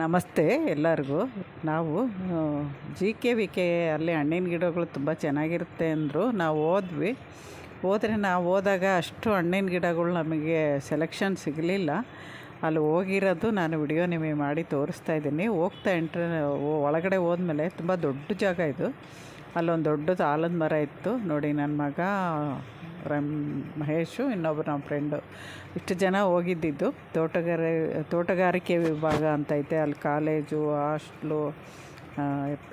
ನಮಸ್ತೆ ಎಲ್ಲರಿಗೂ. ನಾವು ಜಿ ಕೆ ವಿ ಕೆ ಅಲ್ಲಿ ಹಣ್ಣಿನ ಗಿಡಗಳು ತುಂಬ ಚೆನ್ನಾಗಿರುತ್ತೆ ಅಂದರು ನಾವು ಹೋದ್ವಿ. ಹೋದರೆ ನಾವು ಹೋದಾಗ ಅಷ್ಟು ಹಣ್ಣಿನ ಗಿಡಗಳು ನಮಗೆ ಸೆಲೆಕ್ಷನ್ ಸಿಗಲಿಲ್ಲ. ಅಲ್ಲಿ ಹೋಗಿರೋದು ನಾನು ವಿಡಿಯೋ ನಿಮಗೆ ಮಾಡಿ ತೋರಿಸ್ತಾ ಇದ್ದೀನಿ. ಹೋಗ್ತಾ ಎಂಟ್ರ್ ಒಳಗಡೆ ಹೋದ್ಮೇಲೆ ತುಂಬ ದೊಡ್ಡ ಜಾಗ ಇದು. ಅಲ್ಲೊಂದು ದೊಡ್ಡದು ಆಲದ ಮರ ಇತ್ತು. ನೋಡಿ ನನ್ನ ಮಗ ರಮ್ ಮಹೇಶು ಇನ್ನೊಬ್ಬರು ನಮ್ಮ ಫ್ರೆಂಡು ಇಷ್ಟು ಜನ ಹೋಗಿದ್ದಿದ್ದು. ತೋಟಗಾರ, ತೋಟಗಾರಿಕೆ ವಿಭಾಗ ಅಂತ ಐತೆ. ಅಲ್ಲಿ ಕಾಲೇಜು ಹಾಸ್ಟ್ಲು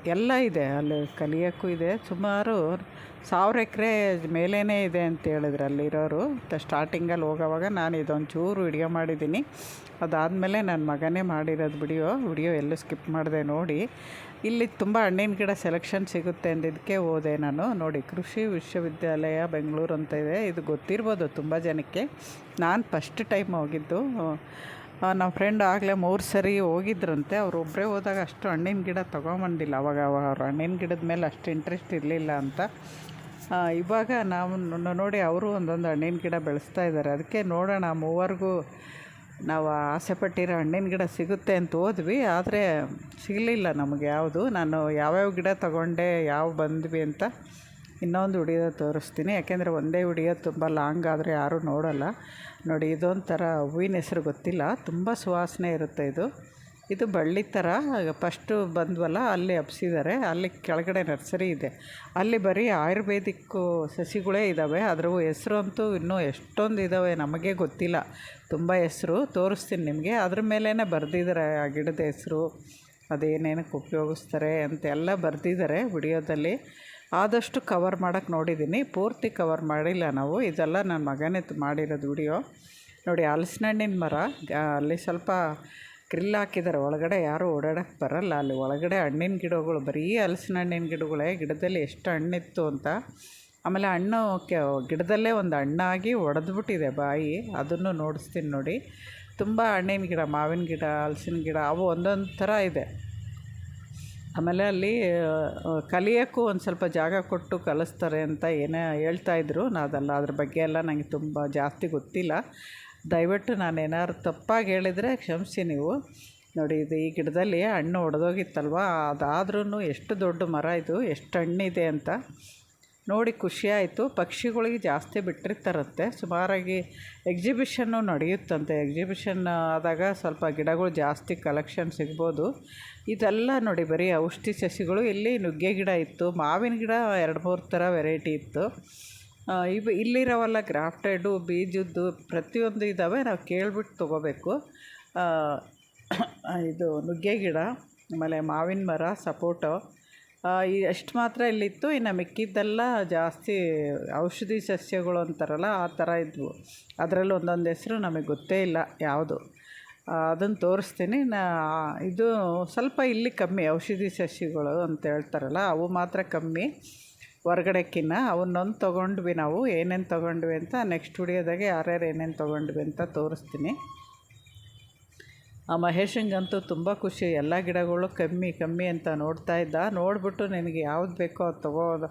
ಎಲ್ಲ ಇದೆ. ಅಲ್ಲಿ ಕಲಿಯೋಕ್ಕೂ ಇದೆ. ಸುಮಾರು ಸಾವಿರ ಎಕರೆ ಮೇಲೇ ಇದೆ ಅಂತ ಹೇಳಿದ್ರು ಅಲ್ಲಿರೋರು. ಸ್ಟಾರ್ಟಿಂಗಲ್ಲಿ ಹೋಗೋವಾಗ ನಾನು ಇದೊಂದು ಚೂರು ವಿಡಿಯೋ ಮಾಡಿದ್ದೀನಿ. ಅದಾದಮೇಲೆ ನನ್ನ ಮಗನೇ ಮಾಡಿರೋದು ವಿಡಿಯೋ. ವಿಡಿಯೋ ಎಲ್ಲೂ ಸ್ಕಿಪ್ ಮಾಡಿದೆ ನೋಡಿ. ಇಲ್ಲಿ ತುಂಬ ಹಣ್ಣಿನ ಗಿಡ ಸೆಲೆಕ್ಷನ್ ಸಿಗುತ್ತೆ ಅಂದಿದ್ದಕ್ಕೆ ಹೋದೆ ನಾನು. ನೋಡಿ, ಕೃಷಿ ವಿಶ್ವವಿದ್ಯಾಲಯ ಬೆಂಗಳೂರು ಅಂತ ಇದೆ. ಇದು ಗೊತ್ತಿರ್ಬೋದು ತುಂಬ ಜನಕ್ಕೆ. ನಾನು ಫಸ್ಟ್ ಟೈಮ್ ಹೋಗಿದ್ದು. ನಮ್ಮ ಫ್ರೆಂಡ್ ಆಗಲೇ ಮೂರು ಸರಿ ಹೋಗಿದ್ರಂತೆ. ಅವ್ರು ಒಬ್ಬರೇ ಹೋದಾಗ ಅಷ್ಟು ಹಣ್ಣಿನ ಗಿಡ ತೊಗೊಂಬಂದಿಲ್ಲ. ಅವಾಗ ಅವರು ಹಣ್ಣಿನ ಗಿಡದ ಮೇಲೆ ಅಷ್ಟು ಇಂಟ್ರೆಸ್ಟ್ ಇರಲಿಲ್ಲ ಅಂತ. ಇವಾಗ ನಾವು ನೋಡಿ, ಅವರು ಒಂದೊಂದು ಹಣ್ಣಿನ ಗಿಡ ಬೆಳೆಸ್ತಾ ಇದ್ದಾರೆ ಅದಕ್ಕೆ ನೋಡೋಣ, ಮೂವರಿಗೂ ನಾವು ಆಸೆ ಪಟ್ಟಿರೋ ಹಣ್ಣಿನ ಗಿಡ ಸಿಗುತ್ತೆ ಅಂತ ಹೋದ್ವಿ, ಆದರೆ ಸಿಗಲಿಲ್ಲ ನಮಗೆ ಯಾವುದು. ನಾನು ಯಾವ್ಯಾವ ಗಿಡ ತಗೊಂಡೆ, ಯಾವ ಬಂದ್ವಿ ಅಂತ ಇನ್ನೊಂದು ವಿಡಿಯೋ ತೋರಿಸ್ತೀನಿ. ಯಾಕೆಂದರೆ ಒಂದೇ ವಿಡಿಯೋ ತುಂಬ ಲಾಂಗ್ ಆದರೆ ಯಾರೂ ನೋಡೋಲ್ಲ. ನೋಡಿ, ಇದೊಂಥರ ಹೂವಿನ ಹೆಸ್ರು ಗೊತ್ತಿಲ್ಲ. ತುಂಬ ಸುವಾಸನೆ ಇರುತ್ತೆ ಇದು. ಇದು ಬಳ್ಳಿ ಥರ ಫಸ್ಟು ಬಂದ್ವಲ್ಲ, ಅಲ್ಲಿ ಹಬ್ಸಿದ್ದಾರೆ ಅಲ್ಲಿ ಕೆಳಗಡೆ ನರ್ಸರಿ ಇದೆ. ಅಲ್ಲಿ ಬರೀ ಆಯುರ್ವೇದಿಕ್ಕು ಸಸಿಗಳೇ ಇದ್ದಾವೆ ಅದ್ರ ಹೆಸ್ರು ಅಂತೂ ಇನ್ನೂ ಎಷ್ಟೊಂದು ಇದ್ದಾವೆ ನಮಗೆ ಗೊತ್ತಿಲ್ಲ. ತುಂಬ ಹೆಸ್ರು, ತೋರಿಸ್ತೀನಿ ನಿಮಗೆ. ಅದ್ರ ಮೇಲೇ ಬರೆದಿದ್ದಾರೆ ಆ ಗಿಡದ ಹೆಸರು, ಅದೇನೇನಕ್ಕೆ ಉಪಯೋಗಿಸ್ತಾರೆ ಅಂತೆಲ್ಲ ಬರೆದಿದ್ದಾರೆ ವಿಡಿಯೋದಲ್ಲಿ. ಆದಷ್ಟು ಕವರ್ ಮಾಡೋಕ್ಕೆ ನೋಡಿದ್ದೀನಿ ಪೂರ್ತಿ ಕವರ್ ಮಾಡಿಲ್ಲ ನಾವು. ಇದೆಲ್ಲ ನನ್ನ ಮಗನೇ ಮಾಡಿರೋದು ವಿಡಿಯೋ. ನೋಡಿ ಹಲಸಿನ ಹಣ್ಣಿನ ಮರ ಅಲ್ಲಿ ಸ್ವಲ್ಪ ಗ್ರಿಲ್ ಹಾಕಿದ್ದಾರೆ ಒಳಗಡೆ ಯಾರೂ ಓಡಾಡಕ್ಕೆ ಬರಲ್ಲ. ಅಲ್ಲಿ ಒಳಗಡೆ ಹಣ್ಣಿನ ಗಿಡಗಳು, ಬರೀ ಹಲಸಿನ ಹಣ್ಣಿನ ಗಿಡಗಳೇ. ಗಿಡದಲ್ಲಿ ಎಷ್ಟು ಹಣ್ಣಿತ್ತು ಅಂತ. ಆಮೇಲೆ ಹಣ್ಣು ಗಿಡದಲ್ಲೇ ಒಂದು ಹಣ್ಣಾಗಿ ಒಡೆದ್ಬಿಟ್ಟಿದೆ ಬಾಯಿ. ಅದನ್ನು ನೋಡಿಸ್ತೀನಿ ನೋಡಿ. ತುಂಬ ಹಣ್ಣಿನ ಗಿಡ, ಮಾವಿನ ಗಿಡ, ಹಲಸಿನ ಗಿಡ, ಅವು ಒಂದೊಂದು ಥರ ಇದೆ. ಆಮೇಲೆ ಅಲ್ಲಿ ಕಲಿಯೋಕ್ಕೂ ಒಂದು ಸ್ವಲ್ಪ ಜಾಗ ಕೊಟ್ಟು ಕಲಿಸ್ತಾರೆ ಅಂತ ಏನೇ ಹೇಳ್ತಾಯಿದ್ರು ನಾ ಅದಲ್ಲ ಅದ್ರ ಬಗ್ಗೆ ಎಲ್ಲ ನನಗೆ ತುಂಬ ಜಾಸ್ತಿ ಗೊತ್ತಿಲ್ಲ. ದಯವಿಟ್ಟು ನಾನು ಏನಾದ್ರು ತಪ್ಪಾಗಿ ಹೇಳಿದರೆ ಕ್ಷಮಿಸಿ ನೀವು. ನೋಡಿ, ಇದು ಈ ಗಿಡದಲ್ಲಿ ಹಣ್ಣು ಒಡೆದೋಗಿತ್ತಲ್ವ? ಅದಾದ್ರೂ ಎಷ್ಟು ದೊಡ್ಡ ಮರ ಇದು, ಎಷ್ಟು ಹಣ್ಣಿದೆ ಅಂತ. ನೋಡಿ, ಖುಷಿಯಾಯಿತು. ಪಕ್ಷಿಗಳಿಗೆ ಜಾಸ್ತಿ ಬಿಟ್ಟಿರ್ತಾರಂತೆ ಸುಮಾರಾಗಿ ಎಕ್ಸಿಬಿಷನ್ನು ನಡೆಯುತ್ತಂತೆ. ಎಕ್ಸಿಬಿಷನ್ ಆದಾಗ ಸ್ವಲ್ಪ ಗಿಡಗಳು ಜಾಸ್ತಿ ಕಲೆಕ್ಷನ್ ಸಿಗ್ಬೋದು. ಇದೆಲ್ಲ ನೋಡಿ, ಬರೀ ಔಷಧಿ ಸಸಿಗಳು. ಇಲ್ಲಿ ನುಗ್ಗೆ ಗಿಡ ಇತ್ತು. ಮಾವಿನ ಗಿಡ ಎರಡು ಮೂರು ಥರ ವೆರೈಟಿ ಇತ್ತು. ಇವು ಇಲ್ಲಿರೋವಲ್ಲ ಗ್ರಾಫ್ಟೆಡು ಬೀಜದ್ದು ಪ್ರತಿಯೊಂದು ಇದ್ದಾವೆ ನಾವು ಕೇಳ್ಬಿಟ್ಟು ತೊಗೋಬೇಕು. ಇದು ನುಗ್ಗೆ ಗಿಡ, ಆಮೇಲೆ ಮಾವಿನ ಮರ, ಸಪೋಟೊ. ಈ ಅಷ್ಟು ಮಾತ್ರ ಇಲ್ಲಿತ್ತು, ಇನ್ನು ಮಿಕ್ಕಿದ್ದೆಲ್ಲ ಜಾಸ್ತಿ ಔಷಧಿ ಸಸ್ಯಗಳು ಅಂತಾರಲ್ಲ, ಆ ಥರ ಇದ್ವು. ಅದರಲ್ಲಿ ಒಂದೊಂದು ಹೆಸರು ನಮಗೆ ಗೊತ್ತೇ ಇಲ್ಲ ಯಾವುದು. ಅದನ್ನು ತೋರಿಸ್ತೀನಿ. ನಾ ಇದು ಸ್ವಲ್ಪ ಇಲ್ಲಿ ಕಮ್ಮಿ ಔಷಧಿ ಸಸ್ಯಗಳು ಅಂತ ಹೇಳ್ತಾರಲ್ಲ, ಅವು ಮಾತ್ರ ಕಮ್ಮಿ. ಹೊರ್ಗಡೆಕ್ಕಿನ್ನ ಅವನ್ನೊಂದು ತೊಗೊಂಡ್ವಿ ನಾವು, ಏನೇನು ತೊಗೊಂಡ್ವಿ ಅಂತ ನೆಕ್ಸ್ಟ್ ವಿಡಿಯೋದಾಗೆ ಯಾರ್ಯಾರು ಏನೇನು ತೊಗೊಂಡ್ವಿ ಅಂತ ತೋರಿಸ್ತೀನಿ. ಆ ಮಹೇಶಂಗಂತೂ ತುಂಬ ಖುಷಿ, ಎಲ್ಲ ಗಿಡಗಳು ಕಮ್ಮಿ ಕಮ್ಮಿ ಅಂತ ನೋಡ್ತಾ ಇದ್ದ. ನೋಡಿಬಿಟ್ಟು ನಿನಗೆ ಯಾವ್ದು ಬೇಕೋ ಅದು ತೊಗೋದು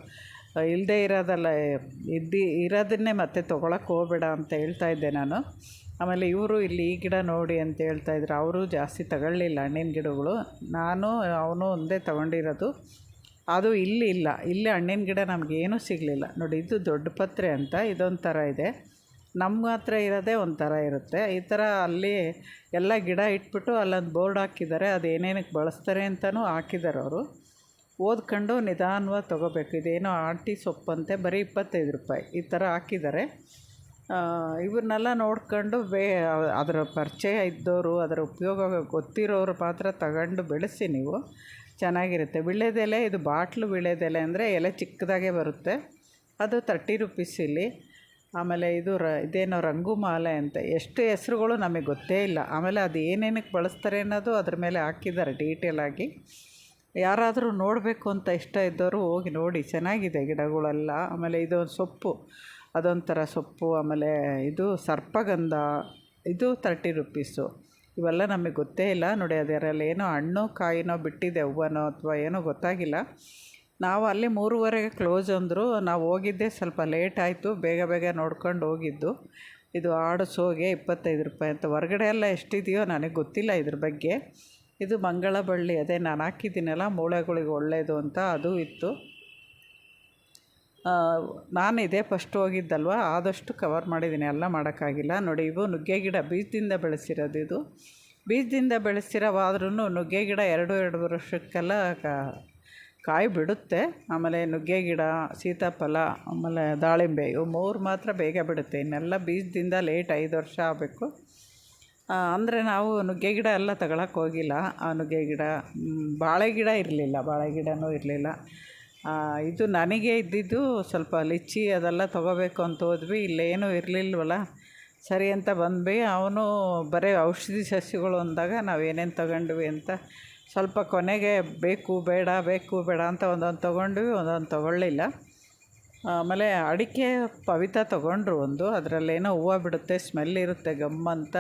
ಇಲ್ಲದೆ ಇರೋದಲ್ಲ, ಇದ್ದಿ, ಇರೋದನ್ನೇ ಮತ್ತೆ ತೊಗೊಳಕ್ಕೆ ಹೋಗಬೇಡ ಅಂತ ಹೇಳ್ತಾ ಇದ್ದೆ ನಾನು. ಆಮೇಲೆ ಇವರು ಇಲ್ಲಿ ಈ ಗಿಡ ನೋಡಿ ಅಂತ ಹೇಳ್ತಾ ಹೇಳ್ತಾಯಿದ್ರು ಅವರು ಜಾಸ್ತಿ ತಗೊಳ್ಳಿಲ್ಲ ಹಣ್ಣಿನ ಗಿಡಗಳು. ನಾನು, ಅವನು ಒಂದೇ ತೊಗೊಂಡಿರೋದು. ಅದು ಇಲ್ಲಿ ಇಲ್ಲ. ಇಲ್ಲಿ ಹಣ್ಣಿನ ಗಿಡ ನಮಗೇನೂ ಸಿಗಲಿಲ್ಲ. ನೋಡಿ, ಇದು ದೊಡ್ಡ ಪತ್ರೆ ಅಂತ ಇದೊಂಥರ ಇದೆ. ನಮ್ಮ ಹತ್ರ ಇರೋದೇ ಒಂಥರ ಇರುತ್ತೆ. ಈ ಥರ ಅಲ್ಲಿ ಎಲ್ಲ ಗಿಡ ಇಟ್ಬಿಟ್ಟು ಅಲ್ಲೊಂದು ಬೋರ್ಡ್ ಹಾಕಿದ್ದಾರೆ. ಅದು ಏನೇನಕ್ಕೆ ಬಳಸ್ತಾರೆ ಅಂತಲೂ ಹಾಕಿದ್ದಾರೆ ಅವರು. ಓದ್ಕೊಂಡು ನಿಧಾನವಾಗಿ ತೊಗೋಬೇಕು. ಇದೇನೋ ಆಂಟಿ ಸೊಪ್ಪಂತೆ, ಬರೀ ಇಪ್ಪತ್ತೈದು ರೂಪಾಯಿ. ಈ ಥರ ಹಾಕಿದ್ದಾರೆ. ಇವ್ರನ್ನೆಲ್ಲ ನೋಡ್ಕೊಂಡು ಬೇ ಅದರ ಪರಿಚಯ ಇದ್ದವರು ಅದರ ಉಪಯೋಗ ಗೊತ್ತಿರೋರು ಮಾತ್ರ ತಗೊಂಡು ಬೆಳೆಸಿ ನೀವು. ಚೆನ್ನಾಗಿರುತ್ತೆ. ವೀಳ್ಯದೆಲೆ ಇದು ಬಾಟ್ಲು ವೀಳ್ಯದೆಲೆ ಅಂದರೆ ಎಲೆ ಚಿಕ್ಕದಾಗೆ ಬರುತ್ತೆ. ಅದು ತರ್ಟಿ ರುಪೀಸ್ ಇಲ್ಲಿ. ಆಮೇಲೆ ಇದು ರ, ಇದೇನೋ ರಂಗು ಮಾಲೆ ಅಂತ. ಎಷ್ಟು ಹೆಸ್ರುಗಳು ನಮಗೆ ಗೊತ್ತೇ ಇಲ್ಲ. ಆಮೇಲೆ ಅದು ಏನೇನಕ್ಕೆ ಬಳಸ್ತಾರೆ ಅನ್ನೋದು ಅದ್ರ ಮೇಲೆ ಹಾಕಿದ್ದಾರೆ ಡೀಟೇಲಾಗಿ ಯಾರಾದರೂ ನೋಡಬೇಕು ಅಂತ ಇಷ್ಟ ಇದ್ದವರು ಹೋಗಿ ನೋಡಿ. ಚೆನ್ನಾಗಿದೆ ಗಿಡಗಳೆಲ್ಲ. ಆಮೇಲೆ ಇದೊಂದು ಸೊಪ್ಪು. ಅದೊಂಥರ ಸೊಪ್ಪು. ಆಮೇಲೆ ಇದು ಸರ್ಪಗಂಧ. ಇದು ತರ್ಟಿ ರುಪೀಸು ಇವೆಲ್ಲ ನಮಗೆ ಗೊತ್ತೇ ಇಲ್ಲ. ನೋಡಿ, ಅದರಲ್ಲಿ ಏನೋ ಹಣ್ಣು, ಕಾಯಿನೋ ಬಿಟ್ಟಿದೆ ಹೂವನೋ ಅಥವಾ ಏನೋ ಗೊತ್ತಾಗಿಲ್ಲ. ನಾವು ಅಲ್ಲಿ ಮೂರುವರೆಗೆ ಕ್ಲೋಸ್ ಅಂದರು, ನಾವು ಹೋಗಿದ್ದೆ ಸ್ವಲ್ಪ ಲೇಟ್ ಆಯಿತು. ಬೇಗ ಬೇಗ ನೋಡ್ಕೊಂಡು ಹೋಗಿದ್ದು. ಇದು ಆಡು ಸೋಗೆ ಇಪ್ಪತ್ತೈದು ರೂಪಾಯಿ ಅಂತ. ಹೊರಗಡೆ ಎಲ್ಲ ಎಷ್ಟಿದೆಯೋ ನನಗೆ ಗೊತ್ತಿಲ್ಲ ಇದ್ರ ಬಗ್ಗೆ. ಇದು ಮಂಗಳ ಬಳ್ಳಿ ಅದೇ ನಾನು ಹಾಕಿದ್ದೀನಲ್ಲ, ಮೂಳೆಗಳಿಗೆ ಒಳ್ಳೆಯದು ಅಂತ ಅದು ಇತ್ತು. ನಾನು ಇದೇ ಫಸ್ಟ್ ಹೋಗಿದ್ದಲ್ವ? ಆದಷ್ಟು ಕವರ್ ಮಾಡಿದ್ದೀನಿ ಎಲ್ಲ ಮಾಡೋಕ್ಕಾಗಿಲ್ಲ. ನೋಡಿ ಇವು ನುಗ್ಗೆ ಗಿಡ, ಬೀಜದಿಂದ ಬೆಳೆಸಿರೋದು ಇದು. ಬೀಜದಿಂದ ಬೆಳೆಸಿರೋವಾದ್ರೂ ನುಗ್ಗೆ ಗಿಡ ಎರಡು ಎರಡು ವರ್ಷಕ್ಕೆಲ್ಲ ಕಾಯಿ ಬಿಡುತ್ತೆ. ಆಮೇಲೆ ನುಗ್ಗೆ ಗಿಡ, ಸೀತಾಫಲ, ಆಮೇಲೆ ದಾಳಿಂಬೆ, ಇವು ಮೂರು ಮಾತ್ರ ಬೇಗ ಬಿಡುತ್ತೆ. ಇನ್ನೆಲ್ಲ ಬೀಜದಿಂದ ಲೇಟ್ ಐದು ವರ್ಷ ಆಗಬೇಕು. ಅಂದರೆ ನಾವು ನುಗ್ಗೆ ಗಿಡ ಎಲ್ಲ ತಗೊಳಕ್ಕೆ ಹೋಗಿಲ್ಲ. ಆ ನುಗ್ಗೆ ಗಿಡ ಬಾಳೆ ಗಿಡ ಇರಲಿಲ್ಲ. ಬಾಳೆ ಗಿಡವೂ ಇರಲಿಲ್ಲ. ಇದು ನನಗೆ ಇದ್ದಿದ್ದು ಸ್ವಲ್ಪ ಲಿಚ್ಚಿ ಅದೆಲ್ಲ ತೊಗೋಬೇಕು ಅಂತ ಹೋದ್ವಿ. ಇಲ್ಲೇನೂ ಇರಲಿಲ್ವಲ್ಲ. ಸರಿ ಅಂತ ಬಂದ್ವಿ. ಅವನು ಬರೀ ಔಷಧಿ ಸಸ್ಯಗಳು ಅಂದಾಗ ನಾವು ಏನೇನು ತಗೊಂಡ್ವಿ ಅಂತ ಸ್ವಲ್ಪ ಕೊನೆಗೆ ಬೇಕು, ಬೇಡ ಬೇಕು, ಬೇಡ ಅಂತ ಒಂದೊಂದು ತೊಗೊಂಡ್ವಿ, ಒಂದೊಂದು ತೊಗೊಳ್ಳಿಲ್ಲ. ಆಮೇಲೆ ಅಡಿಕೆ ಪವಿತ ತೊಗೊಂಡ್ರು ಒಂದು. ಅದರಲ್ಲೇನೋ ಹೂವು ಬಿಡುತ್ತೆ, ಸ್ಮೆಲ್ ಇರುತ್ತೆ, ಗಮ್ ಅಂತ,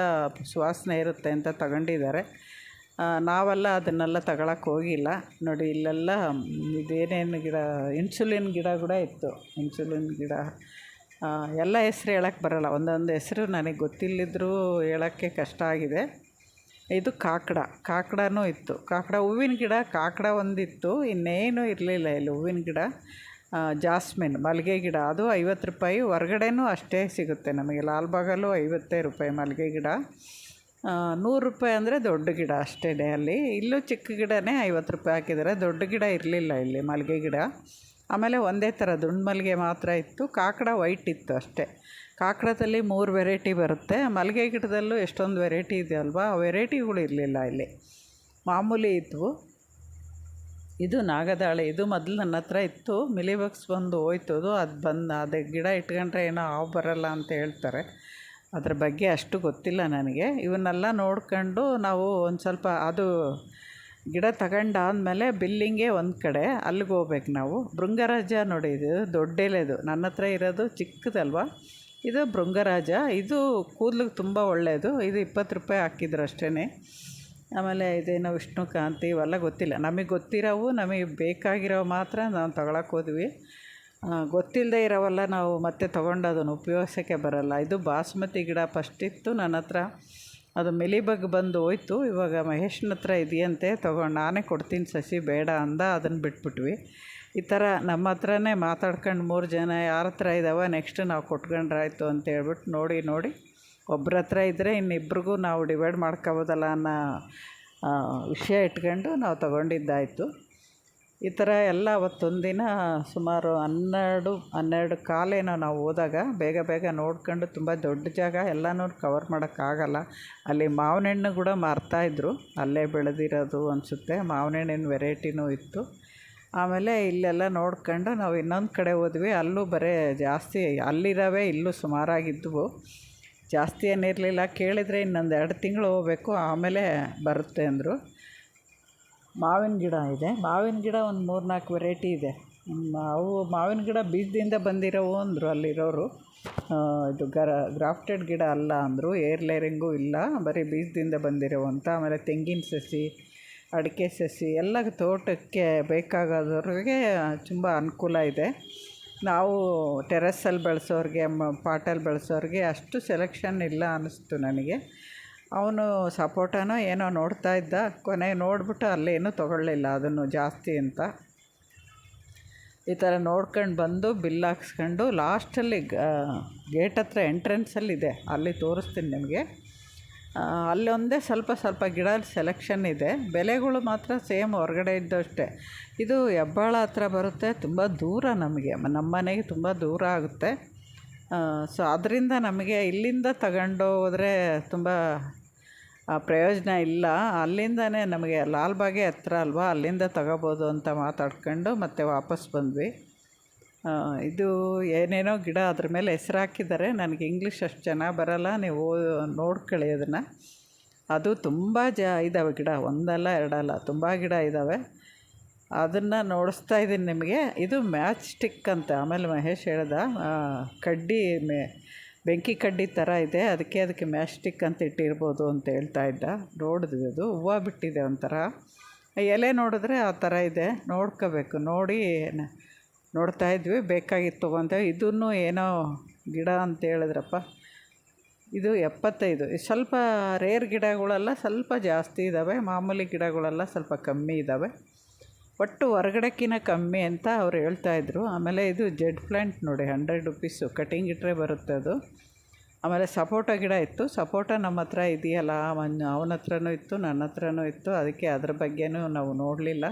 ಸುವಾಸನೆ ಇರುತ್ತೆ ಅಂತ ತಗೊಂಡಿದ್ದಾರೆ. ನಾವೆಲ್ಲ ಅದನ್ನೆಲ್ಲ ತಗೊಳಕ್ಕೆ ಹೋಗಿಲ್ಲ. ನೋಡಿ, ಇಲ್ಲೆಲ್ಲ ಇದೇನೇನು ಗಿಡ, ಇನ್ಸುಲಿನ್ ಗಿಡ ಕೂಡ ಇತ್ತು. ಇನ್ಸುಲಿನ್ ಗಿಡ. ಎಲ್ಲ ಹೆಸ್ರು ಹೇಳಕ್ಕೆ ಬರೋಲ್ಲ. ಒಂದೊಂದು ಹೆಸ್ರು ನನಗೆ ಗೊತ್ತಿಲ್ಲದಿದ್ರೂ ಹೇಳೋಕ್ಕೆ ಕಷ್ಟ ಆಗಿದೆ. ಇದು ಕಾಕಡ. ಕಾಕಡನೂ ಇತ್ತು. ಕಾಕಡ, ಹೂವಿನ ಗಿಡ ಕಾಕಡ ಒಂದಿತ್ತು. ಇನ್ನೇನು ಇರಲಿಲ್ಲ ಇಲ್ಲಿ ಹೂವಿನ ಗಿಡ. ಜಾಸ್ಮಿನ್ ಮಲ್ಲಿಗೆ ಗಿಡ. ಅದು ಐವತ್ತು ರೂಪಾಯಿ. ಹೊರ್ಗಡೆನೂ ಅಷ್ಟೇ ಸಿಗುತ್ತೆ ನಮಗೆ. ಲಾಲ್ಬಾಗಲ್ಲೂ ಐವತ್ತೇ ರೂಪಾಯಿ ಮಲ್ಲಿಗೆ ಗಿಡ. ನೂರು ರೂಪಾಯಿ ಅಂದರೆ ದೊಡ್ಡ ಗಿಡ ಅಷ್ಟೇ ಅಲ್ಲಿ. ಇಲ್ಲೂ ಚಿಕ್ಕ ಗಿಡನೇ ಐವತ್ತು ರೂಪಾಯಿ ಹಾಕಿದ್ದಾರೆ. ದೊಡ್ಡ ಗಿಡ ಇರಲಿಲ್ಲ ಇಲ್ಲಿ ಮಲ್ಲಿಗೆ ಗಿಡ. ಆಮೇಲೆ ಒಂದೇ ಥರ ದುಂಡು ಮಲ್ಲಿಗೆ ಮಾತ್ರ ಇತ್ತು. ಕಾಕಡ ವೈಟ್ ಇತ್ತು ಅಷ್ಟೇ. ಕಾಕಡದಲ್ಲಿ ಮೂರು ವೆರೈಟಿ ಬರುತ್ತೆ. ಮಲ್ಲಿಗೆ ಗಿಡದಲ್ಲೂ ಎಷ್ಟೊಂದು ವೆರೈಟಿ ಇದೆ ಅಲ್ವಾ? ಆ ವೆರೈಟಿಗಳು ಇರಲಿಲ್ಲ ಇಲ್ಲಿ. ಮಾಮೂಲಿ ಇದ್ವು. ಇದು ನಾಗದಾಳೆ. ಇದು ಮೊದಲು ನನ್ನ ಹತ್ರ ಇತ್ತು. ಮಿಲಿಬಗ್ಸ್ ಬಂದು ಹೋಯ್ತು ಅದು ಅದು ಬಂದು, ಅದೇ ಗಿಡ ಇಟ್ಕೊಂಡ್ರೆ ಏನೋ ಹಾವು ಬರಲ್ಲ ಅಂತ ಹೇಳ್ತಾರೆ. ಅದ್ರ ಬಗ್ಗೆ ಅಷ್ಟು ಗೊತ್ತಿಲ್ಲ ನನಗೆ. ಇವನ್ನೆಲ್ಲ ನೋಡ್ಕೊಂಡು ನಾವು ಒಂದು ಸ್ವಲ್ಪ ಅದು ಗಿಡ ತಗೊಂಡಾದ್ಮೇಲೆ ಬಿಲ್ಲಿಂಗೆ ಒಂದು ಕಡೆ ಅಲ್ಲಿಗೆ ಹೋಗ್ಬೇಕು ನಾವು. ಭೃಂಗರಾಜ ನೋಡಿ, ಇದು ದೊಡ್ಡ ಎಲೆದು ನನ್ನ ಹತ್ರ ಇರೋದು ಚಿಕ್ಕದಲ್ವ? ಇದು ಭೃಂಗರಾಜ. ಇದು ಕೂದಲಿಗೆ ತುಂಬ ಒಳ್ಳೆಯದು ಇದು ಇಪ್ಪತ್ತು ರೂಪಾಯಿ ಹಾಕಿದ್ರು ಅಷ್ಟೇ ಆಮೇಲೆ ಇದೇನೋ ವಿಷ್ಣುಕಾಂತಿ ಇವೆಲ್ಲ ಗೊತ್ತಿಲ್ಲ. ನಮಗೆ ಗೊತ್ತಿರೋವು, ನಮಗೆ ಬೇಕಾಗಿರೋ ಮಾತ್ರ ನಾವು ತಗೊಳಕ್ಕೆ ಹೋದ್ವಿ. ಗೊತ್ತಿಲ್ಲದೆ ಇರೋವೆಲ್ಲ ನಾವು ಮತ್ತೆ ತೊಗೊಂಡು ಅದನ್ನು ಉಪಯೋಗಿಸೋಕ್ಕೆ ಬರೋಲ್ಲ. ಇದು ಬಾಸ್ಮತಿ ಗಿಡ ಫಸ್ಟ್ ಇತ್ತು, ನನ್ನ ಹತ್ರ ಅದು ಮಿಲಿಬಗ್ ಬಂದು ಹೋಯ್ತು. ಇವಾಗ ಮಹೇಶ್ನ ಹತ್ರ ಇದೆಯಂತೆ, ತೊಗೊಂಡು ನಾನೇ ಕೊಡ್ತೀನಿ ಸಸಿ, ಬೇಡ ಅಂದ, ಅದನ್ನು ಬಿಟ್ಬಿಟ್ವಿ. ಈ ಥರ ನಮ್ಮ ಹತ್ರನೇ ಮಾತಾಡ್ಕೊಂಡು ಮೂರು ಜನ, ಯಾರ ಹತ್ರ ಇದ್ದಾವೆ ನೆಕ್ಸ್ಟ್ ನಾವು ಕೊಟ್ಕೊಂಡ್ರಾಯ್ತು ಅಂತ ಹೇಳ್ಬಿಟ್ಟು ನೋಡಿ ನೋಡಿ. ಒಬ್ಬರ ಹತ್ರ ಇದ್ದರೆ ಇನ್ನಿಬ್ರಿಗೂ ನಾವು ಡಿವೈಡ್ ಮಾಡ್ಕೋಬೋದಲ್ಲ ಅನ್ನೋ ವಿಷಯ ಇಟ್ಕೊಂಡು ನಾವು ತಗೊಂಡಿದ್ದಾಯಿತು. ಈ ಥರ ಎಲ್ಲ ಅವತ್ತೊಂದು ದಿನ ಸುಮಾರು ಹನ್ನೆರಡು ಹನ್ನೆರಡು ಕಾಲೇನೋ ನಾವು ಹೋದಾಗ ಬೇಗ ಬೇಗ ನೋಡ್ಕೊಂಡು ತುಂಬ ದೊಡ್ಡ ಜಾಗ ಎಲ್ಲನೂ ಕವರ್ ಮಾಡೋಕ್ಕಾಗಲ್ಲ. ಅಲ್ಲಿ ಮಾವಿನಣ್ಣು ಕೂಡ ಮಾರ್ತಾಯಿದ್ರು ಅಲ್ಲೇ ಬೆಳೆದಿರೋದು ಅನಿಸುತ್ತೆ. ಮಾವಿನ ಹಣ್ಣಿನ ವೆರೈಟಿನೂ ಇತ್ತು. ಆಮೇಲೆ ಇಲ್ಲೆಲ್ಲ ನೋಡ್ಕೊಂಡು ನಾವು ಇನ್ನೊಂದು ಕಡೆ ಹೋದ್ವಿ. ಅಲ್ಲೂ ಬರೀ ಜಾಸ್ತಿ, ಅಲ್ಲಿರೋವೇ ಇಲ್ಲೂ ಸುಮಾರಾಗಿದ್ದವು. ಜಾಸ್ತಿ ಏನಿರಲಿಲ್ಲ. ಕೇಳಿದರೆ ಇನ್ನೊಂದು ಎರಡು ತಿಂಗಳು ಹೋಗ್ಬೇಕು. ಆಮೇಲೆ ಬರುತ್ತೆ ಅಂದರು. ಮಾವಿನ ಗಿಡ ಇದೆ. ಮಾವಿನ ಗಿಡ ಒಂದು ಮೂರು ನಾಲ್ಕು ವೆರೈಟಿ ಇದೆ ಅವು ಮಾವಿನ ಗಿಡ ಬೀಜದಿಂದ ಬಂದಿರೋವು ಅಂದರು ಅಲ್ಲಿರೋರು. ಇದು ಗರ ಗ್ರಾಫ್ಟೆಡ್ ಗಿಡ ಅಲ್ಲ ಅಂದರು. ಏರ್ ಲೇರಿಂಗು ಇಲ್ಲ. ಬರೀ ಬೀಜದಿಂದ ಬಂದಿರೋವು ಅಂತ. ಆಮೇಲೆ ತೆಂಗಿನ ಸಸಿ, ಅಡಿಕೆ ಸಸಿ ಎಲ್ಲ ತೋಟಕ್ಕೆ ಬೇಕಾಗೋದ್ರಿಗೆ ತುಂಬ ಅನುಕೂಲ ಇದೆ. ನಾವು ಟೆರೆಸ್ಸಲ್ಲಿ ಬೆಳೆಸೋರಿಗೆ ಪಾಟಲ್ಲಿ ಬೆಳೆಸೋರಿಗೆ ಅಷ್ಟು ಸೆಲೆಕ್ಷನ್ ಇಲ್ಲ ಅನ್ನಿಸ್ತು ನನಗೆ. ಅವನು ಸಪೋಟನೋ ಏನೋ ನೋಡ್ತಾ ಇದ್ದ. ಕೊನೆಗೆ ನೋಡ್ಬಿಟ್ಟು ಅಲ್ಲೇನೂ ತೊಗೊಳ್ಳಿಲ್ಲ ಅದನ್ನು ಜಾಸ್ತಿ ಅಂತ. ಈ ಥರ ನೋಡ್ಕೊಂಡು ಬಂದು ಬಿಲ್ ಹಾಕ್ಸ್ಕೊಂಡು ಲಾಸ್ಟಲ್ಲಿ ಗೇಟ್ ಹತ್ರ ಎಂಟ್ರೆನ್ಸಲ್ಲಿದೆ ಅಲ್ಲಿ ತೋರಿಸ್ತೀನಿ ನಿಮಗೆ. ಅಲ್ಲೊಂದೇ ಸ್ವಲ್ಪ ಸ್ವಲ್ಪ ಗಿಡ ಸೆಲೆಕ್ಷನ್ ಇದೆ. ಬೆಲೆಗಳು ಮಾತ್ರ ಸೇಮ್ ಹೊರಗಡೆ ಇದ್ದಷ್ಟೇ ಇದು ಹೆಬ್ಬಾಳ ಹತ್ರ ಬರುತ್ತೆ. ತುಂಬ ದೂರ ನಮಗೆ. ನಮ್ಮ ಮನೆಗೆ ತುಂಬ ದೂರ ಆಗುತ್ತೆ. ಸೊ ಅದರಿಂದ ನಮಗೆ ಇಲ್ಲಿಂದ ತಗೊಂಡು ಹೋದರೆ ತುಂಬ ಪ್ರಯೋಜನ ಇಲ್ಲ. ಅಲ್ಲಿಂದನೇ ನಮಗೆ ಲಾಲ್ಬಾಗೇ ಹತ್ರ ಅಲ್ವಾ? ಅಲ್ಲಿಂದ ತಗೋಬೋದು ಅಂತ ಮಾತಾಡ್ಕೊಂಡು ಮತ್ತೆ ವಾಪಸ್ ಬಂದ್ವಿ. ಇದು ಏನೇನೋ ಗಿಡ ಅದ್ರ ಮೇಲೆ ಹೆಸ್ರು ಹಾಕಿದ್ದಾರೆ ನನಗೆ ಇಂಗ್ಲೀಷ್ ಅಷ್ಟು ಚೆನ್ನಾಗಿ ಬರಲ್ಲ. ನೀವು ನೋಡ್ಕೊಳ್ಳಿ ಅದನ್ನು. ಅದು ತುಂಬ ಜ ಇದ್ದಾವೆ ಗಿಡ. ಒಂದಲ್ಲ, ಎರಡಲ್ಲ, ತುಂಬ ಗಿಡ ಇದ್ದಾವೆ ಅದನ್ನು ನೋಡಿಸ್ತಾ ಇದ್ದೀನಿ ನಿಮಗೆ. ಇದು ಮ್ಯಾಚ್ ಸ್ಟಿಕ್ ಅಂತ. ಆಮೇಲೆ ಮಹೇಶ್ ಹೇಳ್ದ ಕಡ್ಡಿ ಮೇ ಬೆಂಕಿ ಕಡ್ಡಿ ಥರ ಇದೆ, ಅದಕ್ಕೆ ಅದಕ್ಕೆ ಮ್ಯಾಸ್ಟಿಕ್ ಅಂತ ಇಟ್ಟಿರ್ಬೋದು ಅಂತ ಹೇಳ್ತಾ ಇದ್ದ. ನೋಡಿದ್ವಿ ಅದು, ಹೂವು ಬಿಟ್ಟಿದೆ ಒಂಥರ. ಎಲೆ ನೋಡಿದ್ರೆ ಆ ಥರ ಇದೆ, ನೋಡ್ಕೋಬೇಕು. ನೋಡಿ ನೋಡ್ತಾ ಇದ್ವಿ, ಬೇಕಾಗಿತ್ತು ತೊಗೊಂತ ಇದನ್ನು ಏನೋ ಗಿಡ ಅಂತ ಹೇಳಿದ್ರಪ್ಪ. ಇದು ಎಪ್ಪತ್ತೈದು. ಸ್ವಲ್ಪ ರೇರ್ ಗಿಡಗಳೆಲ್ಲ, ಸ್ವಲ್ಪ ಜಾಸ್ತಿ ಇದ್ದಾವೆ ಮಾಮೂಲಿ ಗಿಡಗಳೆಲ್ಲ ಸ್ವಲ್ಪ ಕಮ್ಮಿ ಇದ್ದಾವೆ ಒಟ್ಟು ಹೊರ್ಗಡೆಕ್ಕಿಂತ ಕಮ್ಮಿ ಅಂತ ಅವ್ರು ಹೇಳ್ತಾಯಿದ್ರು ಆಮೇಲೆ ಇದು ಜೆಡ್ ಪ್ಲ್ಯಾಂಟ್ ನೋಡಿ, ಹಂಡ್ರೆಡ್ ರುಪೀಸು. ಕಟಿಂಗ್ ಇಟ್ಟರೆ ಬರುತ್ತೆ ಅದು. ಆಮೇಲೆ ಸಪೋಟ ಗಿಡ ಇತ್ತು. ಸಪೋಟ ನಮ್ಮ ಹತ್ರ ಇದೆಯಲ್ಲ ಮಂಜು ಅವನ ಹತ್ರನೂ ಇತ್ತು, ನನ್ನ ಹತ್ರನೂ ಇತ್ತು. ಅದಕ್ಕೆ ಅದ್ರ ಬಗ್ಗೆನೂ ನಾವು ನೋಡಲಿಲ್ಲ.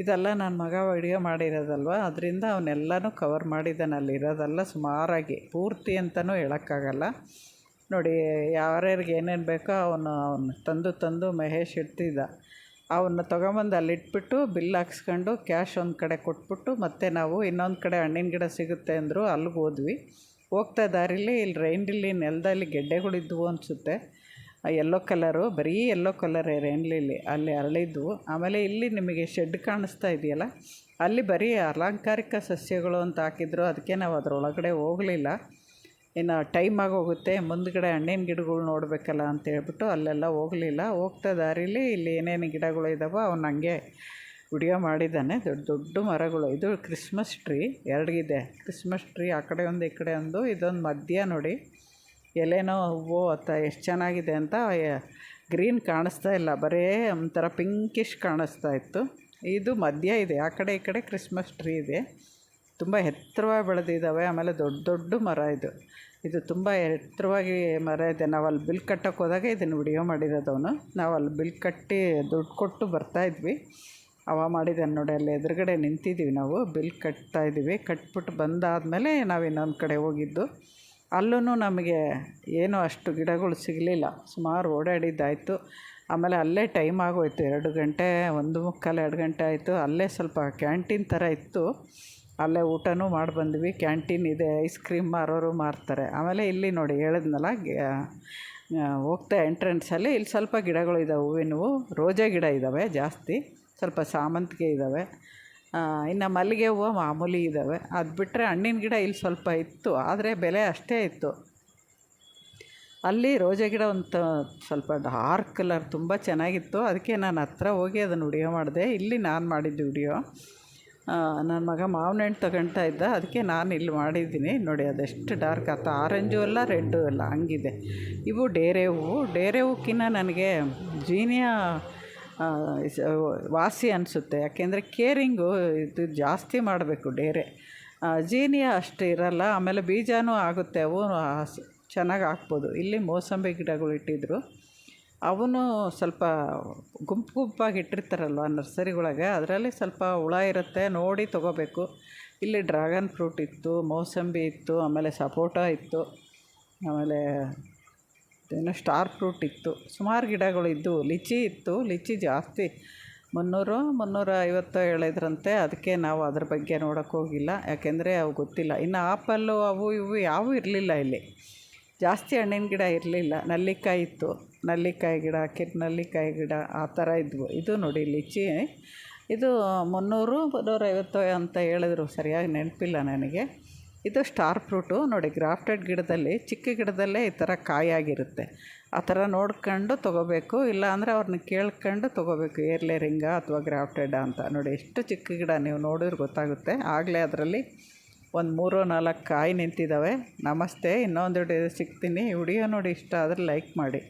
ಇದೆಲ್ಲ ನನ್ನ ಮಗ ವಿಡಿಯೋ ಮಾಡಿರೋದಲ್ವ? ಅದರಿಂದ ಅವನ್ನೆಲ್ಲನೂ ಕವರ್ ಮಾಡಿದ್ದಾನೆ ಅಲ್ಲಿರೋದೆಲ್ಲ ಸುಮಾರಾಗಿ. ಪೂರ್ತಿ ಅಂತಲೂ ಹೇಳೋಕ್ಕಾಗಲ್ಲ. ನೋಡಿ, ಯಾರ್ಯಾರಿಗೆ ಏನೇನು ಬೇಕೋ ಅವನು ಅವನು ತಂದು ತಂದು ಮಹೇಶ್ ಇಡ್ತಿದ್ದ. ಅವನ್ನ ತೊಗೊಂಬಂದು ಅಲ್ಲಿಟ್ಬಿಟ್ಟು ಬಿಲ್ ಹಾಕ್ಸ್ಕೊಂಡು ಕ್ಯಾಶ್ ಒಂದು ಕಡೆ ಕೊಟ್ಬಿಟ್ಟು ಮತ್ತೆ ನಾವು ಇನ್ನೊಂದು ಕಡೆ ಹಣ್ಣಿನ ಗಿಡ ಸಿಗುತ್ತೆ ಅಂದರು ಅಲ್ಲಿಗೆ ಹೋದ್ವಿ. ಹೋಗ್ತಾ ದಾರಿಲಿ ಇಲ್ಲಿ ರೈನ್ಲಿಲ್ಲಿ ನೆಲದಲ್ಲಿ ಗೆಡ್ಡೆಗಳಿದ್ವು ಅನಿಸುತ್ತೆ. ಎಲ್ಲೋ ಕಲರು ಬರೀ ಎಲ್ಲೋ ಕಲರೇ ರೈನ್ಲಿಲ್ಲಿ ಅಲ್ಲಿ ಅರಳಿದ್ವು. ಆಮೇಲೆ ಇಲ್ಲಿ ನಿಮಗೆ ಶೆಡ್ ಕಾಣಿಸ್ತಾ ಇದೆಯಲ್ಲ, ಅಲ್ಲಿ ಬರೀ ಅಲಂಕಾರಿಕ ಸಸ್ಯಗಳು ಅಂತ ಹಾಕಿದ್ರು, ಅದಕ್ಕೆ ನಾವು ಅದರೊಳಗಡೆ ಹೋಗಲಿಲ್ಲ. ಇನ್ನು ಟೈಮ್ ಆಗೋಗುತ್ತೆ, ಮುಂದುಗಡೆ ಹಣ್ಣಿನ ಗಿಡಗಳು ನೋಡಬೇಕಲ್ಲ ಅಂತ ಹೇಳ್ಬಿಟ್ಟು ಅಲ್ಲೆಲ್ಲ ಹೋಗಲಿಲ್ಲ. ಹೋಗ್ತಾ ದಾರಿಲಿ ಇಲ್ಲಿ ಏನೇನು ಗಿಡಗಳು ಇದ್ದಾವೋ ಅವ್ನು ಹಂಗೆ ವಿಡಿಯೋ ಮಾಡಿದ್ದಾನೆ. ದೊಡ್ಡ ದೊಡ್ಡ ಮರಗಳು. ಇದು ಕ್ರಿಸ್ಮಸ್ ಟ್ರೀ ಎರಡಿದೆ ಕ್ರಿಸ್ಮಸ್ ಟ್ರೀ ಆ ಕಡೆ ಒಂದು, ಈ ಕಡೆ ಒಂದು. ಇದೊಂದು ಮಧ್ಯ ನೋಡಿ. ಎಲೆನೋ ಹೂವು ಅತ್ತ ಎಷ್ಟು ಚೆನ್ನಾಗಿದೆ ಅಂತ ಗ್ರೀನ್ ಕಾಣಿಸ್ತಾ ಇಲ್ಲ. ಬರೇ ಒಂಥರ ಪಿಂಕಿಶ್ ಕಾಣಿಸ್ತಾ ಇತ್ತು. ಇದು ಮಧ್ಯ ಇದೆ. ಆ ಕಡೆ, ಈ ಕಡೆ ಕ್ರಿಸ್ಮಸ್ ಟ್ರೀ ಇದೆ. ತುಂಬ ಎತ್ತರವಾಗಿ ಬೆಳೆದಿದ್ದಾವೆ. ಆಮೇಲೆ ದೊಡ್ಡ ದೊಡ್ಡ ಮರ ಇದು. ಇದು ತುಂಬ ಎತ್ತರವಾಗಿ ಮರ ಇದೆ. ನಾವು ಅಲ್ಲಿ ಬಿಲ್ ಕಟ್ಟಕ್ಕೆ ಹೋದಾಗ ಇದನ್ನು ವಿಡಿಯೋ ಮಾಡಿರೋದು ಅವನು. ನಾವು ಅಲ್ಲಿ ಬಿಲ್ ಕಟ್ಟಿ ದುಡ್ಡು ಕೊಟ್ಟು ಬರ್ತಾಯಿದ್ವಿ ಅವ ಮಾಡಿದ್ದಾನೆ ನೋಡಿ ಅಲ್ಲಿ ಎದುರುಗಡೆ ನಿಂತಿದ್ದೀವಿ ನಾವು. ಬಿಲ್ ಕಟ್ತಾ ಇದ್ದೀವಿ. ಕಟ್ಬಿಟ್ಟು ಬಂದಾದಮೇಲೆ ನಾವು ಇನ್ನೊಂದು ಕಡೆ ಹೋಗಿದ್ದು. ಅಲ್ಲೂ ನಮಗೆ ಏನೂ ಅಷ್ಟು ಗಿಡಗಳು ಸಿಗಲಿಲ್ಲ. ಸುಮಾರು ಓಡಾಡಿದ್ದಾಯಿತು. ಆಮೇಲೆ ಅಲ್ಲೇ ಟೈಮ್ ಆಗೋಯ್ತು. ಎರಡು ಗಂಟೆ, ಒಂದು ಮುಕ್ಕಾಲು, ಎರಡು ಗಂಟೆ ಆಯಿತು. ಅಲ್ಲೇ ಸ್ವಲ್ಪ ಕ್ಯಾಂಟೀನ್ ಥರ ಇತ್ತು. ಅಲ್ಲೇ ಊಟನೂ ಮಾಡಿ ಬಂದ್ವಿ. ಕ್ಯಾಂಟೀನ್ ಇದೆ, ಐಸ್ ಕ್ರೀಮ್ ಮಾರೋರು ಮಾರ್ತಾರೆ. ಆಮೇಲೆ ಇಲ್ಲಿ ನೋಡಿ ಹೇಳಿದ್ನಲ್ಲ ಹೋಗ್ತಾ ಎಂಟ್ರೆನ್ಸಲ್ಲಿ ಇಲ್ಲಿ ಸ್ವಲ್ಪ ಗಿಡಗಳು ಇದ್ದಾವೆ ಹೂವಿನವು. ರೋಜಾ ಗಿಡ ಇದ್ದಾವೆ ಜಾಸ್ತಿ, ಸ್ವಲ್ಪ ಸಾಮಂತಿಗೆ ಇದ್ದಾವೆ ಇನ್ನು ಮಲ್ಲಿಗೆ ಹೂವು ಮಾಮೂಲಿ ಇದ್ದಾವೆ ಅದು ಬಿಟ್ಟರೆ ಹಣ್ಣಿನ ಗಿಡ ಇಲ್ಲಿ ಸ್ವಲ್ಪ ಇತ್ತು, ಆದರೆ ಬೆಲೆ ಅಷ್ಟೇ ಇತ್ತು. ಅಲ್ಲಿ ರೋಜಾ ಗಿಡ ಒಂದು ಸ್ವಲ್ಪ ಡಾರ್ಕ್ ಕಲರ್, ತುಂಬ ಚೆನ್ನಾಗಿತ್ತು. ಅದಕ್ಕೆ ನಾನು ಹತ್ರ ಹೋಗಿ ಅದನ್ನು ವಿಡಿಯೋ ಮಾಡಿದೆ. ಇಲ್ಲಿ ನಾನು ಮಾಡಿದ್ದು ವಿಡಿಯೋ. ನನ್ನ ಮಗ ಮಾವಿನ ಹಣ್ಣು ತಗೊಳ್ತಾ ಇದ್ದ, ಅದಕ್ಕೆ ನಾನು ಇಲ್ಲಿ ಮಾಡಿದ್ದೀನಿ. ನೋಡಿ, ಅದೆಷ್ಟು ಡಾರ್ಕ್ ಆತ. ಆರೆಂಜು ಅಲ್ಲ ರೆಡ್ಡು ಅಲ್ಲ, ಹಂಗಿದೆ. ಇವು ಡೇರೆ ಹೂವು. ಡೇರೆ ಹೂಕ್ಕಿಂತ ನನಗೆ ಜೀನಿಯಾ ವಾಸಿ ಅನಿಸುತ್ತೆ. ಯಾಕೆಂದರೆ ಕೇರಿಂಗು ಇದು ಜಾಸ್ತಿ ಮಾಡಬೇಕು ಡೇರೆ. ಜೀನಿಯಾ ಅಷ್ಟು ಇರಲ್ಲ, ಆಮೇಲೆ ಬೀಜನೂ ಆಗುತ್ತೆ. ಅವು ಚೆನ್ನಾಗಿ ಹಾಕ್ಬೋದು. ಇಲ್ಲಿ ಮೋಸಂಬಿ ಗಿಡಗಳು ಇಟ್ಟಿದ್ದರು ಅವನು ಸ್ವಲ್ಪ ಗುಂಪು ಗುಂಪಾಗಿ ಇಟ್ಟಿರ್ತಾರಲ್ವ ನರ್ಸರಿಗಳಾಗೆ ಅದರಲ್ಲಿ ಸ್ವಲ್ಪ ಹುಳ ಇರುತ್ತೆ, ನೋಡಿ ತೊಗೋಬೇಕು. ಇಲ್ಲಿ ಡ್ರ್ಯಾಗನ್ ಫ್ರೂಟ್ ಇತ್ತು, ಮೌಸಂಬಿ ಇತ್ತು, ಆಮೇಲೆ ಸಪೋಟ ಇತ್ತು, ಆಮೇಲೆ ಏನು ಸ್ಟಾರ್ ಫ್ರೂಟ್ ಇತ್ತು. ಸುಮಾರು ಗಿಡಗಳು ಇದ್ದವು ಲಿಚಿ ಇತ್ತು, ಲಿಚಿ ಜಾಸ್ತಿ. ಮುನ್ನೂರು, ಮುನ್ನೂರ ಐವತ್ತು ಹೇಳಿದ್ರಂತೆ ಅದಕ್ಕೆ ನಾವು ಅದ್ರ ಬಗ್ಗೆ ನೋಡೋಕ್ಕೆ ಹೋಗಿಲ್ಲ. ಯಾಕೆಂದರೆ ಅವು ಗೊತ್ತಿಲ್ಲ. ಇನ್ನು ಆಪಲ್ಲು, ಅವು ಇವು ಯಾವೂ ಇರಲಿಲ್ಲ ಇಲ್ಲಿ. ಜಾಸ್ತಿ ಹಣ್ಣಿನ ಗಿಡ ಇರಲಿಲ್ಲ. ನಲ್ಲಿಕಾಯಿ ಇತ್ತು. ನಲ್ಲಿಕಾಯಿ ಗಿಡ ಕಿರ್ನಲ್ಲಿಕಾಯಿ ಗಿಡ ಆ ಥರ ಇದ್ವು. ಇದು ನೋಡಿ ಲಿಚಿ ಇದು ಮುನ್ನೂರು ಮುನ್ನೂರೈವತ್ತು ಅಂತ ಹೇಳಿದ್ರು, ಸರಿಯಾಗಿ ನೆನಪಿಲ್ಲ ನನಗೆ. ಇದು ಸ್ಟಾರ್ ಫ್ರೂಟು. ನೋಡಿ, ಗ್ರಾಫ್ಟೆಡ್ ಗಿಡದಲ್ಲಿ, ಚಿಕ್ಕ ಗಿಡದಲ್ಲೇ ಈ ಥರ ಕಾಯಾಗಿರುತ್ತೆ ಆ ಥರ ನೋಡ್ಕೊಂಡು ತೊಗೋಬೇಕು. ಇಲ್ಲಾಂದರೆ ಅವ್ರನ್ನ ಕೇಳ್ಕೊಂಡು ತೊಗೋಬೇಕು ಏರ್ಲೇರಿಂಗ ಅಥವಾ ಗ್ರಾಫ್ಟೆಡಾ ಅಂತ. ನೋಡಿ, ಎಷ್ಟು ಚಿಕ್ಕ ಗಿಡ ನೀವು ನೋಡಿದ್ರೆ ಗೊತ್ತಾಗುತ್ತೆ. ಆಗಲೇ ಅದರಲ್ಲಿ ಒಂದು ಮೂರು ನಾಲ್ಕು ಕಾಯಿ ನಿಂತಿದ್ದಾವೆ ನಮಸ್ತೆ, ಇನ್ನೊಂದು ಸಿಗ್ತೀನಿ. ವಿಡಿಯೋ ನೋಡಿ ಇಷ್ಟ ಆದರೆ ಲೈಕ್ ಮಾಡಿ.